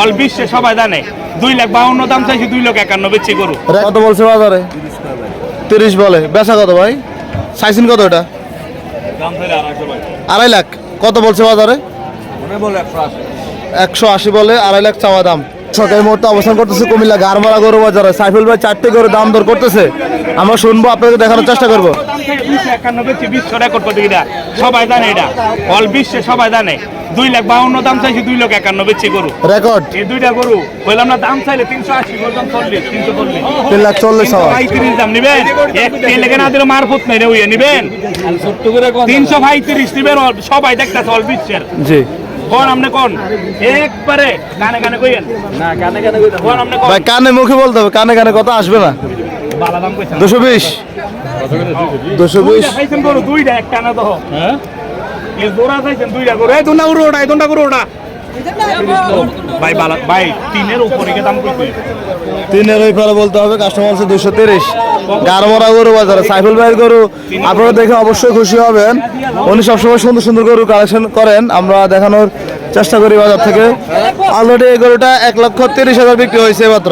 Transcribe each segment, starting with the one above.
All বিশ্বে সবাই জানে দুই লাখ বাউন্ন দাম চাইছি দুই লাখ একান্ন বেচি গরু। কত বলছে বাজারে? তিরিশ বলে। বেচা কত ভাই? চাইছেন কত এটা? আড়াই লাখ। কত বলছে বাজারে? একশো আশি বলে আড়াই লাখ চাওয়া দাম। সরকারি মুহূর্তে অবস্থান করতেছে কুমিল্লা গারমারা গরু বাজারে। সাইফুল ভাই চারটে করে দাম দর করতেছে। আমরা শুনব আপনাকে দেখানোর চেষ্টা করব। সবাই জানে এটা। অল বিশ্বে সবাই জানে। দুই লাখ বাউন্ন দাম চাইছি দুই লাখ একান্ন বেচি গরু। রেকর্ড এই দুইটা গরু বললাম না দাম চাইলে তিনশো আশি বললাম চল্লিশ তিনশো চল্লিশ। তিন লাখ চল্লিশ পঁয়ত্রিশ দাম নিবেন? এক তেলেকে না দিলে মারফত নেই রে উইয়ে নিবেন? তিনশো পঁয়ত্রিশ নিবেন সবাই দেখতেছে অল বিশ্বের। জি। কোন আপনি কোন? একবারে কানে কানে কইেন না কানে কানে কইতেন কোন আপনি কোন? ভাই কানে মুখে বলতে হবে কানে কানে কথা আসবে না। বালা দাম কইছেন। দুশো বিশ। দুশো বিশ দুইটা একটা না তো। হ্যাঁ? এই ওটা এই ওটা বলতে হবে কাস্টমার দুশো গরু বাজারে গরু, আপনারা দেখে অবশ্যই খুশি হবেন। উনি সবসময় সুন্দর সুন্দর গরু কালেকশন করেন, আমরা দেখানোর চেষ্টা করি বাজার থেকে। অলরেডি এই গরুটা এক লক্ষ তিরিশ হাজার বিক্রি হয়েছে মাত্র।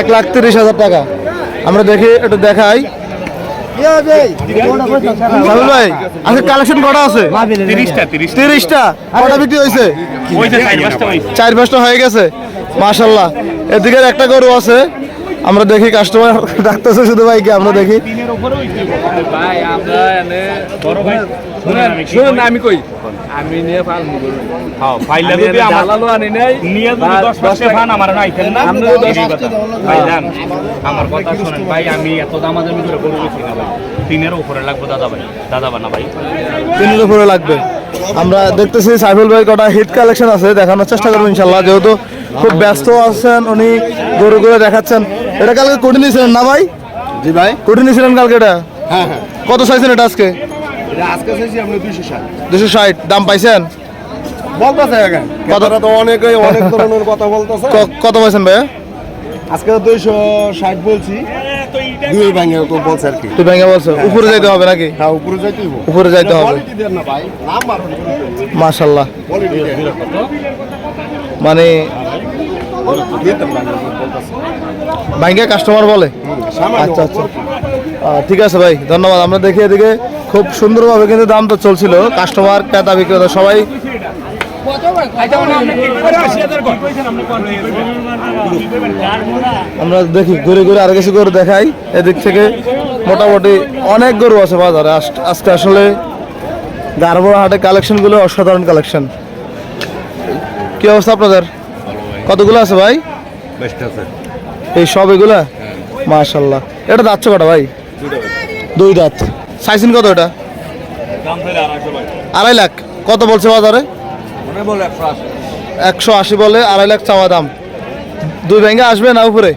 এক লাখ তিরিশ হাজার টাকা। আমরা দেখি, একটু দেখাই। সাইফুল ভাই আজকে কালেকশন কটা আছে? তিরিশটা কটা বিক্রি হয়েছে চার পাঁচটা হয়েছে চার পাঁচটা হয়ে গেছে। মাশাল্লাহ এদিকে একটা গরু আছে। আমরা দেখি কাস্টমার ডাকতেছে শুধু ভাইকে আমরা দেখি। তিনের ভাই আমরা এনে বড় ভাই শুনেন আমি কই? আমি নিয়ে ফালমু করুন হ্যাঁ ফাইলে যদি আমার জালালো আনি নাই নিয়ে যদি বা দশ দশ পাঁচটা টাকা- ফান আমার নাইতেন না আপনি তো দশ ভাই জান আমার কথা শুনেন ভাই আমি এত দামাদামি করে গরু বেশি না ভাই। তিনের উপরে লাগবে দাদা ভাই দাদা বানা ভাই। তিনের উপরে লাগবে। আমরা দেখতেছি সাইফুল ভাই কটা হিট কালেকশন আছে দেখানোর চেষ্টা করব ইনশাল্লাহ। যেহেতু খুব ব্যস্ত আছেন উনি গরু গরু দেখাচ্ছেন। এটা কালকে কোটি নিয়েছিলেন না ভাই? জি ভাই। কোটি নিয়েছিলেন কালকে এটা? হ্যাঁ হ্যাঁ। কত চাইছেন এটা আজকে? আজকে চাইছি আপনি দুইশো ষাট। দুশো ষাট। দাম পাইছেন? বলতেছে কথাটা তো অনেকে অনেক ধরনের কথা বলতেছে। কত পাইছেন ভাইয়া? আজকে দুইশো ষাট বলছি। দুই তো বলছে আর কি। তুই বলছো। উপরে যাইতে হবে নাকি? হ্যাঁ উপরে যাইতেই হবে। উপরে যাইতে হবে। কোয়ালিটি দেন না ভাই। নাম বারণ মাশাল্লাহ কোয়ালিটি দেন। মানে ভাইঙ্গা কাস্টমার বলে। আচ্ছা আচ্ছা। ঠিক আছে ভাই ধন্যবাদ। আমরা দেখি এদিকে খুব সুন্দরভাবে কিন্তু দাম তো চলছিল। কাস্টমার ক্রেতা বিক্রেতা সবাই আমরা দেখি ঘুরে ঘুরে আর কিছু গরু দেখাই। এদিক থেকে মোটামুটি অনেক গরু আছে বাজারে। আজ- আজকে আসলে গারবড় হাটে কালেকশনগুলো অসাধারণ কালেকশন কি অবস্থা আপনাদের? কতগুলো আছে ভাই? এই সব এগুলা? মাশাল্লাহ এটা যাচ্ছে কটা ভাই? দুই দাঁত। সাইসিন কত এটা? আড়াই লাখ। কত বলছে বাজারে? একশো আশি। বলে আড়াই লাখ চাওয়া দাম। দুই ব্যাংকে আসবে না উপরে?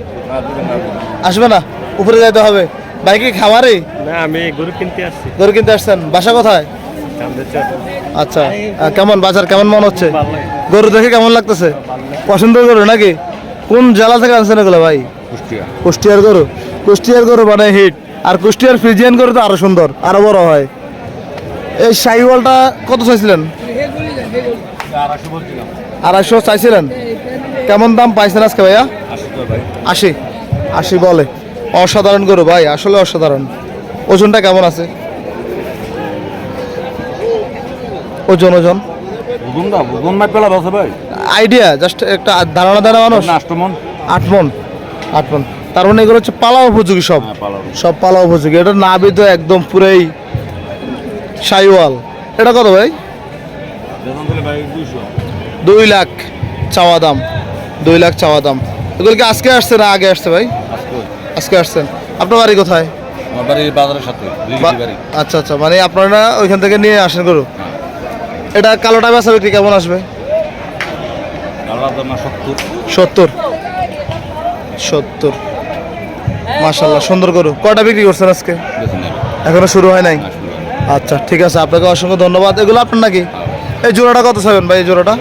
আসবে। না? উপরে যাইতে হবে। বাইকে খামারে? না আমি গরু কিনতে আসছি। গরু কিনতে আসছেন। বাসা কোথায়? আচ্ছা। কেমন? বাজার কেমন মনে হচ্ছে? গরু দেখে কেমন লাগতেছে? পছন্দ গরু নাকি? কোন জেলা থেকে আনছেন এগুলো ভাই? কুষ্টিয়ার গরু। কুষ্টিয়ার গরু মানে হিট। আর কুষ্টিয়ার ফ্রিজিয়ান গরু তো আরও সুন্দর আরও বড় হয়। এই শাহিওয়ালটা কত চাইছিলেন? আড়াইশো চাইছিলেন। কেমন দাম পাইছেন আজকে ভাইয়া? আশি। আশি বলে। অসাধারণ গরু ভাই আসলে অসাধারণ। ওজনটা কেমন আছে? ওজন ওজন। বুগুন দা বুগুন মাই পেলা ভাই। আইডিয়া জাস্ট একটা ধারণা দেওয়া মানুষ? আষ্টমন আট মন। আট মন তার মানে এগুলো হচ্ছে পালা উপযোগী সব। সব পালা উপযোগী। এটা নাবি তো একদম পুরাই সাইওয়াল। এটা কত ভাই? দুই লাখ চাওয়া দাম। দুই লাখ চাওয়া দাম। এগুলো কি আজকে আসছে না আগে আসছে ভাই? আজকে। আসছেন আপনার বাড়ি কোথায়? আচ্ছা আচ্ছা। মানে আপনারা ওইখান থেকে নিয়ে আসেন গরু? এটা কালোটা বেচা বিক্রি কেমন আসবে? সত্তর। সত্তর। মাশাল্লাহ সুন্দর গরু। কয়টা বিক্রি করছেন আজকে? এখনও শুরু হয় নাই? আচ্ছা ঠিক আছে, আপনাকে অসংখ্য ধন্যবাদ। এগুলো আপনার নাকি? এই জোড়াটা কত চাইবেন ভাই, এই জোড়াটা?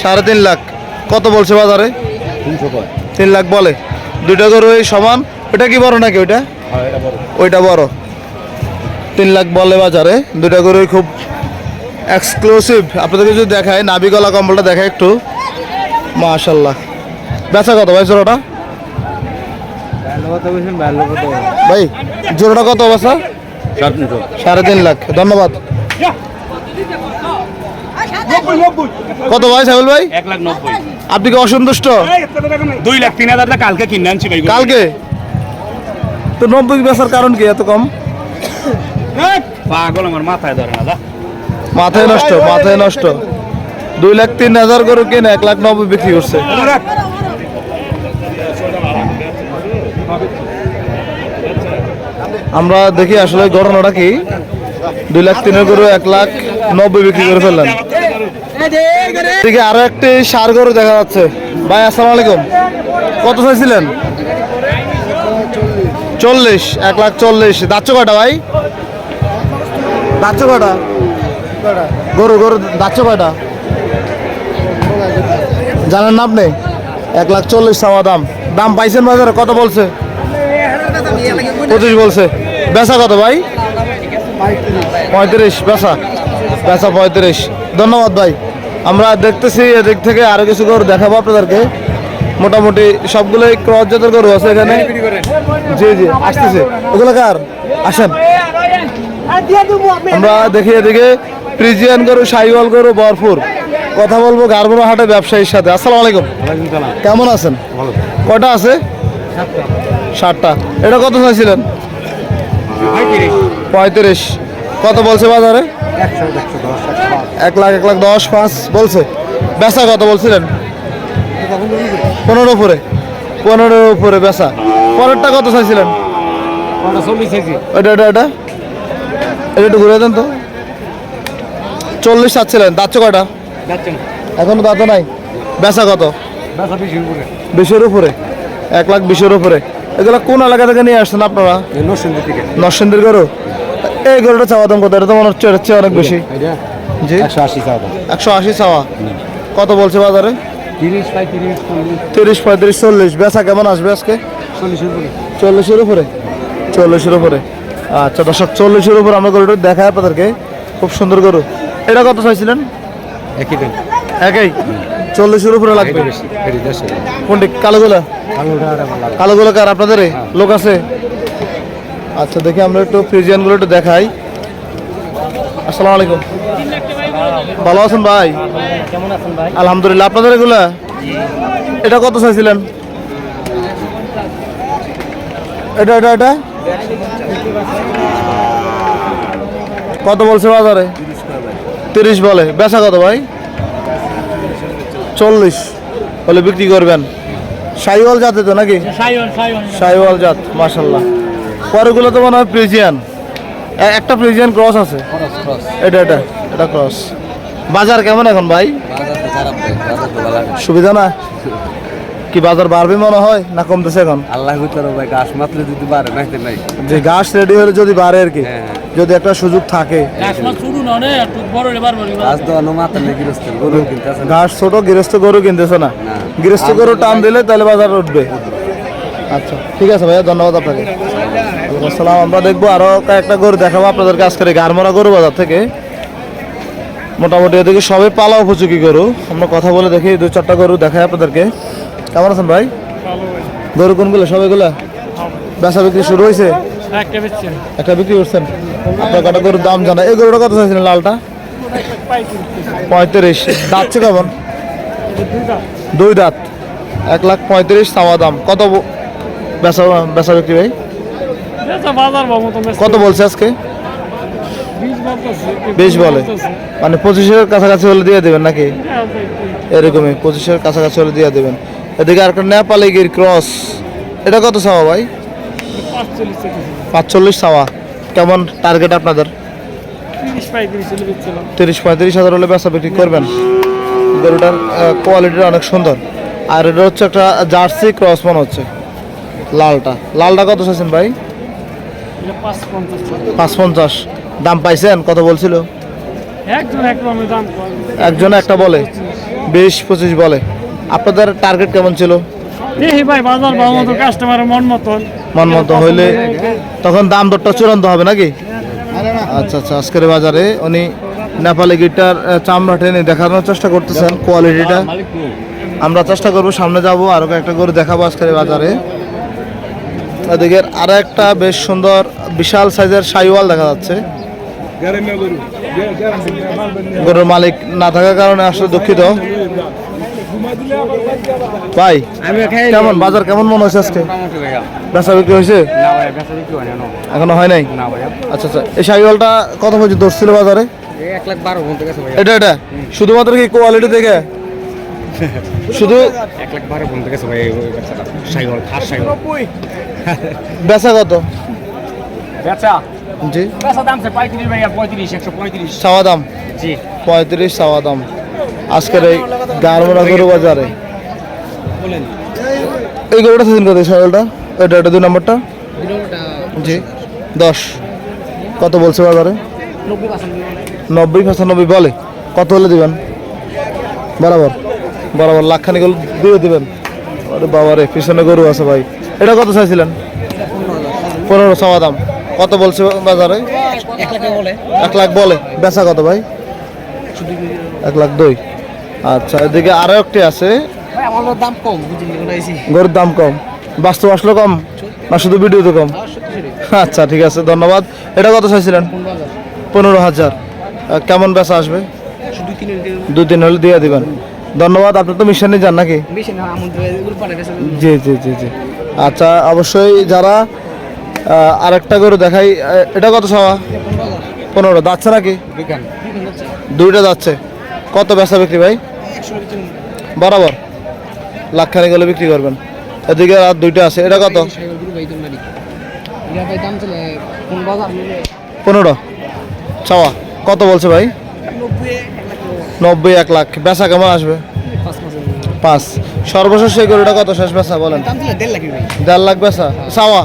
সাড়ে তিন লাখ। কত বলছে বাজারে? তিন লাখ বলে। দুইটা গরু এই সমান। ওইটা কি বড় নাকি ওইটা? ওইটা বড়। তিন লাখ বলে বাজারে। দুইটা গরুই খুব এক্সক্লুসিভ আপনাদেরকে যদি দেখায় নাবি গলা কম্বলটা দেখায় একটু। মাশাল্লাহ বেচা কত ভাই জোড়াটা? ভাই জোড়াটা কত বেচা? সাড়ে তিন লাখ। ধন্যবাদ। কত ভাই সাইবুল ভাই? এক লাখ নব্বই। আপনি কি অসন্তুষ্ট? দুই লাখ তিন হাজার কালকে কিনে আনছি ভাই। কালকে? তো নব্বই বেচার কারণ কি এত কম? পাগল আমার মাথায় ধরে না মাথায় নষ্ট মাথায় নষ্ট। দুই লাখ তিন হাজার করে কিনে এক লাখ নব্বই বিক্রি করছে। আমরা দেখি আসলে ঘটনাটা কি। দুই লাখ তিনের গরু এক লাখ নব্বই বিক্রি করে ফেললেন। এদিকে আরও একটি সার গরু দেখা যাচ্ছে। ভাই, আসসালামু আলাইকুম। কত চাইছিলেন? চল্লিশ, এক লাখ চল্লিশ। দাচ্ছ কটা ভাই? দাচ্ছ কটা গরু গরু দাচ্ছ কয়টা? জানেন না আপনি? এক লাখ চল্লিশ চাওয়া দাম। দাম পাইছেন বাজারে, কত বলছে? পঁচিশ বলছে। বেচা কত ভাই? পঁয়ত্রিশ, বেচা। বেচা পঁয়ত্রিশ। ধন্যবাদ ভাই। আমরা দেখতেছি এদিক থেকে আরও কিছু গরু দেখাবো আপনাদেরকে। মোটামুটি সবগুলোই ক্রস জাতের গরু আছে এখানে। জি জি, আসতেছে। ওগুলো কার? আসেন। আমরা দেখি এদিকে। প্রিজিয়ান গরু, সাইওয়াল গরু বরপুর কথা বলব গারবুড়ো হাটে ব্যবসায়ীর সাথে। আসসালামু আলাইকুম। কেমন আছেন? কটা আছে? ষাটটা এটা কত চাইছিলেন? পঁয়ত্রিশ। কত বলছে বাজারে? এক লাখ এক লাখ দশ পাঁচ বলছে। বেচা কত বলছিলেন? পনেরো উপরে। পনেরোর উপরে বেচা। পরেরটা কত চাইছিলেন? এটা এটা এটা? এটা একটু ঘুরে দেন তো। চল্লিশ চাচ্ছিলেন। দাচ্ছ কয়টা? এখনও দাঁত নাই? বেচা কত? বিশের উপরে। এক লাখ বিশের উপরে। এগুলো কোন এলাকা থেকে নিয়ে আসছেন আপনারা? নরসিংদীর গরু? এই গরুটা চাওয়া দাম কত? এটা তো মনে হচ্ছে এর চেয়ে অনেক বেশি। জি? একশো আশি একশো আশি চাওয়া। কত বলছে বাজারে? তিরিশ পঁয়ত্রিশ চল্লিশ। বেচা কেমন আসবে আজকে? চল্লিশের উপরে? চল্লিশের উপরে। আচ্ছা দর্শক চল্লিশের উপরে আমরা গরুটা দেখাই আপনাদেরকে। খুব সুন্দর গরু। এটা কত চাইছিলেন? একই দিন একই? চল্লিশের উপরে লাগবে। কোনটি? কালোগুলা কালোগুলো কার? আপনাদের? লোক আছে? আচ্ছা দেখি আমরা একটু ফ্রিজিয়ানগুলো একটু দেখাই। আসসালামু আলাইকুম। ভালো আছেন ভাই? কেমন আছেন ভাই? আলহামদুলিল্লাহ আপনাদের এগুলা? এটা কত চাইছিলেন এটা এটা এটা? কত বলছে বাজারে? তিরিশ বলে। বেচা কত ভাই? চল্লিশ। বলে বিক্রি করবেন। সাইওয়াল জাতে তো নাকি? সাইওয়াল জাত মাশাল্লাহ পরেগুলো তো মনে হয় প্রিজিয়ান একটা প্রিজিয়ান ক্রস আছে। এটা এটা এটা ক্রস বাজার কেমন এখন ভাই? সুবিধা না? কি বাজার বাড়বে মনে হয় না কমতেছে এখন? আল্লাহ ভাই গাছ মাত্র যদি বাড়ে নাই। যে গাছ রেডি হলে যদি বাড়ে আর কি। হ্যাঁ। যদি একটা সুযোগ থাকে। ঘাস ছোট গৃহস্থ গরু কিনতেছে না। গৃহস্থ গরু টান দিলে তাহলে বাজার উঠবে। আচ্ছা ঠিক আছে ভাইয়া ধন্যবাদ আপনাকে। আসসালাম আমরা দেখব আরও কয়েকটা গরু দেখাবো আপনাদেরকে আজকের গারমরা গরু বাজার থেকে। মোটামুটি এদিকে সবাই পালা উপযোগী গরু। আমরা কথা বলে দেখি দু চারটা গরু দেখাই আপনাদেরকে। কেমন আছেন ভাই? গরু কোনগুলো সবাইগুলা বেচা বিক্রি শুরু হয়েছে একটা বিক্রি করছেন? আপনার কটা গরুর দাম জানা। এই গরুটা কত চাইছিলেন লালটা? পঁয়ত্রিশ। দাঁত দাঁতছে কেমন দুই দাঁত। এক লাখ পঁয়ত্রিশ চাওয়া দাম। কত বেচা বেচা বিক্রি ভাই? কত বলছে আজকে? বেশ বলে। মানে পঁচিশের কাছাকাছি হলে দিয়ে দেবেন নাকি? এরকমই পঁচিশের কাছাকাছি হলে দিয়ে দেবেন। এদিকে আর একটা নেপালি গির ক্রস এটা কত চাওয়া ভাই? পাঁচচল্লিশ চাওয়া। কেমন টার্গেট আপনাদের? তিরিশ পঁয়ত্রিশ হাজার হলে বেচা বিক্রি করবেন। গরুটার কোয়ালিটিটা অনেক সুন্দর। আর এটা হচ্ছে একটা জার্সি ক্রস মনে হচ্ছে। লালটা। লালটা কত চাইছেন ভাই? পাঁচ পঞ্চাশ। দাম পাইছেন? কত বলছিল? একজন একটা বলে। বিশ পঁচিশ বলে। আপনাদের টার্গেট কেমন ছিল? দেখি ভাই বাজার ভালো মতো কাস্টমারের মন মতন মন মতো হইলে তখন দাম দরটা চূড়ান্ত হবে নাকি? আচ্ছা আচ্ছা আজকের বাজারে উনি নেপালি গিটার চামড়া টেনে দেখানোর চেষ্টা করতেছেন কোয়ালিটিটা। আমরা চেষ্টা করব সামনে যাব আরও একটা গরু দেখাবো আজকের বাজারে। এদিকে আরও একটা বেশ সুন্দর বিশাল সাইজের সাইওয়াল দেখা যাচ্ছে। গরুর মালিক না থাকার কারণে আসলে দুঃখিত। ভাই কেমন? বাজার কেমন মনে হচ্ছে আজকে? বেচা বিক্রি হয়েছে? হয় এখনও। হয় নাই? আচ্ছা আচ্ছা। এই সাইওয়ালটা কত পর্যন্ত ধরছিল বাজারে? এটা এটা? শুধুমাত্র কি কোয়ালিটি দেখে? শুধু এক লাখ বারো পর্যন্ত গেছে ভাই ওই খাস সাইগল বেচা কত? বেচা? জি। বেচা দাম পঁয়ত্রিশ ভাইয়া পঁয়ত্রিশ একশো পঁয়ত্রিশ। চাওয়া দাম? জি। পঁয়ত্রিশ চাওয়া দাম। আজকের এই গারমোড়া গরু বাজারে এই গরুটা সিজন কত সাইকেলটা এটা এটা দুই নম্বরটা? জি দশ। কত বলছে বাজারে? নব্বই পঁচানব্বই বলে। কত হলে দিবেন? বরাবর। বরাবর লাখখানি গরু দিয়ে দিবেন। আরে বাবা রে পিছনে গরু আছে ভাই। এটা কত চাইছিলেন? পনেরো চাওয়া দাম। কত বলছে বাজারে? এক লাখ বলে। বেচা কত ভাই? এক লাখ দুই। আচ্ছা এদিকে আরও একটি আছে। গরুর দাম কম বাস্তব আসলো কম? না শুধু ভিডিওতে কম? আচ্ছা ঠিক আছে ধন্যবাদ। এটা কত চাইছিলেন? পনেরো হাজার। কেমন বেচা আসবে? দু দিন হলে দিয়ে দিবেন। ধন্যবাদ আপনি তো মিশনে যান নাকি? বেচা জি জি জি জি। আচ্ছা অবশ্যই যারা আরেকটা গরু দেখাই এটা কত সবা পনেরো যাচ্ছে নাকি? দুইটা যাচ্ছে। কত বেচা বিক্রি ভাই? বরাবর। লাখখানি গেলে বিক্রি করবেন। এদিকে আর দুইটা আছে। এটা কত? পনেরো। চাওয়া। কত বলছে ভাই? নব্বই এক লাখ। বেচা কেমন আসবে? পাঁচ। সর্বশেষ এই গরুটা কত শেষ বেচা বলেন? দেড় লাখ বেচা। চাওয়া?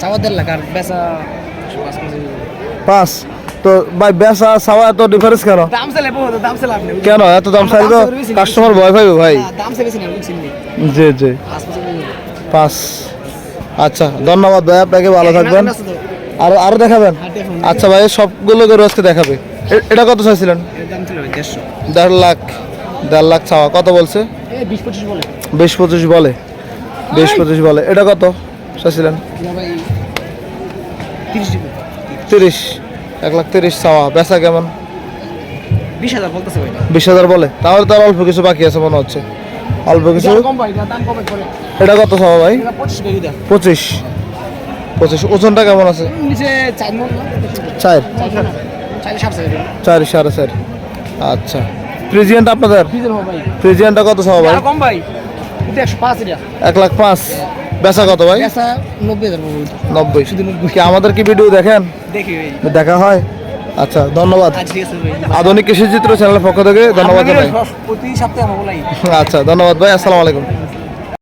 চাওয়া দেড় লাখ আর বেচা পাঁচ। তো ভাই বেচা চাওয়া এত ডিফারেন্স কেন? কেন? এত দাম চাই তো কাস্টমার ভয় পাইবে ভাই। জি জি। পাঁচ আচ্ছা ধন্যবাদ ভাই আপনাকে ভালো থাকবেন। আর আরও দেখাবেন? আচ্ছা ভাই সবগুলো গরু আজকে দেখাবে এটা কত চাইছিলেন? দেড় লাখ। দেড় লাখ চাওয়া। কত বলছে? বিশ পঁচিশ বলে। বিশ পঁচিশ বলে। এটা কত চাইছিলেন? তিরিশ। এক লাখ তিরিশ চাওয়া বেচা কেমন? বিশ হাজার বলতেছে ভাই। বিশ হাজার বলে? তাহলে তার অল্প কিছু বাকি আছে মনে হচ্ছে। অল্প কিছু? এটা কত চাওয়া ভাই? পঁচিশ পঁচিশ। ওজনটা কেমন আছে? চার চার? সাড়ে চার। আচ্ছা। প্রেজিয়েন্ট আপনাদের? প্রেজিয়েন্টটা কত চাওয়া ভাই? কম ভাই। এক লাখ পাঁচ। বেচা কত ভাই? নব্বই নব্বই। কি আমাদের কি ভিডিও দেখেন? দেখি ভাই। দেখা হয়? আচ্ছা ধন্যবাদ। ভাই। আধুনিক কৃষি চিত্র চ্যানেলের পক্ষ থেকে ধন্যবাদ জানাই। প্রতি সপ্তাহে আচ্ছা ধন্যবাদ ভাই আসসালামু আলাইকুম।